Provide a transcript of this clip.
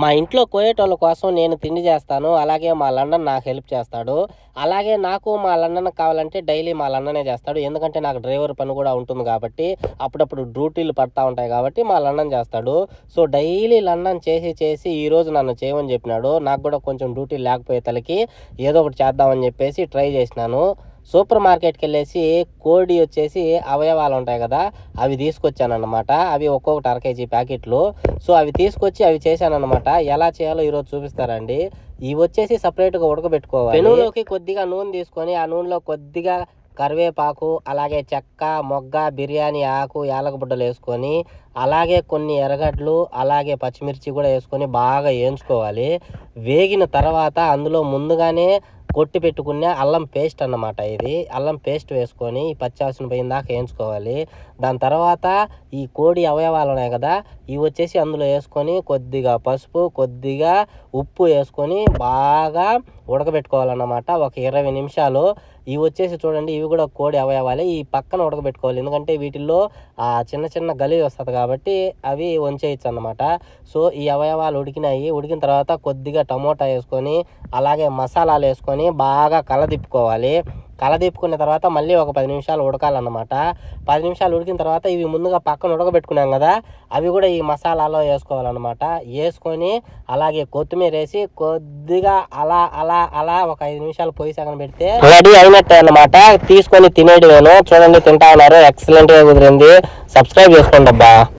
మా ఇంట్లో కోయేటోళ్ళ కోసం నేను తిండి చేస్తాను అలాగే మా లండన్ నాకు హెల్ప్ చేస్తాడు. అలాగే నాకు మా లండన్ కావాలంటే డైలీ మా లండనే చేస్తాడు ఎందుకంటే నాకు డ్రైవర్ పని కూడా ఉంటుంది కాబట్టి అప్పుడప్పుడు డ్యూటీలు పడతా ఉంటాయి కాబట్టి మా లండన్ చేస్తాడు. సో డైలీ లండన్ చేసి చేసి ఈరోజు నన్ను చేయమని చెప్పినాడు. నాకు కూడా కొంచెం డ్యూటీ లేకపోయే తలకి ఏదో ఒకటి చేద్దామని చెప్పేసి ట్రై చేసినాను. సూపర్ మార్కెట్కి వెళ్ళేసి కోడి వచ్చేసి అవయవాలు ఉంటాయి కదా అవి తీసుకొచ్చానమాట అవి ఒక్కొక్కటి అర కేజీ ప్యాకెట్లు. సో అవి తీసుకొచ్చి అవి చేశానమాట ఎలా చేయాలో ఈరోజు చూపిస్తారండి. ఇవి వచ్చేసి సపరేట్గా ఉడకబెట్టుకోవాలి. పెనులోకి కొద్దిగా నూనె తీసుకొని ఆ నూనెలో కొద్దిగా కరివేపాకు అలాగే చెక్క మొగ్గ బిర్యానీ ఆకు యాలకబుడ్డలు వేసుకొని అలాగే కొన్ని ఎర్రగడ్డలు అలాగే పచ్చిమిర్చి కూడా వేసుకొని బాగా వేయించుకోవాలి. వేగిన తర్వాత అందులో ముందుగానే కొట్టి పెట్టుకునే అల్లం పేస్ట్ అన్నమాట ఇది. అల్లం పేస్ట్ వేసుకొని ఈ పచ్చివాసన పోయిన దాకా వేయించుకోవాలి. దాని తర్వాత ఈ కోడి అవయవాలు ఉన్నాయి కదా ఇవి వచ్చేసి అందులో వేసుకొని కొద్దిగా పసుపు కొద్దిగా ఉప్పు వేసుకొని బాగా ఉడకబెట్టుకోవాలన్నమాట. ఒక ఇరవై నిమిషాలు. ఇవి వచ్చేసి చూడండి ఇవి కూడా కోడి అవయవాలే. ఈ పక్కన ఉడకబెట్టుకోవాలి. ఎందుకంటే వీటిల్లో ఆ చిన్న చిన్న గలి వస్తుంది కాబట్టి అవి వంచేయచ్చు అన్నమాట. సో ఈ అవయవాలు ఉడికినాయి. ఉడికిన తర్వాత కొద్దిగా టమోటా వేసుకొని అలాగే మసాలాలు వేసుకొని బాగా కలదిప్పుకోవాలి కలదిప్పుకున్న తర్వాత మళ్ళీ ఒక పది నిమిషాలు ఉడకాలన్నమాట. పది నిమిషాలు ఉడికిన తర్వాత ఇవి ముందుగా పక్కన ఉడకబెట్టుకున్నాం కదా అవి కూడా ఈ మసాలాలో వేసుకోవాలన్నమాట. వేసుకొని అలాగే కొత్తిమీర వేసి కొద్దిగా అలా అలా అలా ఒక ఐదు నిమిషాలు పొయ్యి సగం పెడితే రెడీ అయినట్టే అనమాట తీసుకొని తినేటివేను చూడండి తింటా ఉన్నారు. ఎక్సలెంట్గా కుదిరింది. సబ్స్క్రైబ్ చేసుకోండి అబ్బా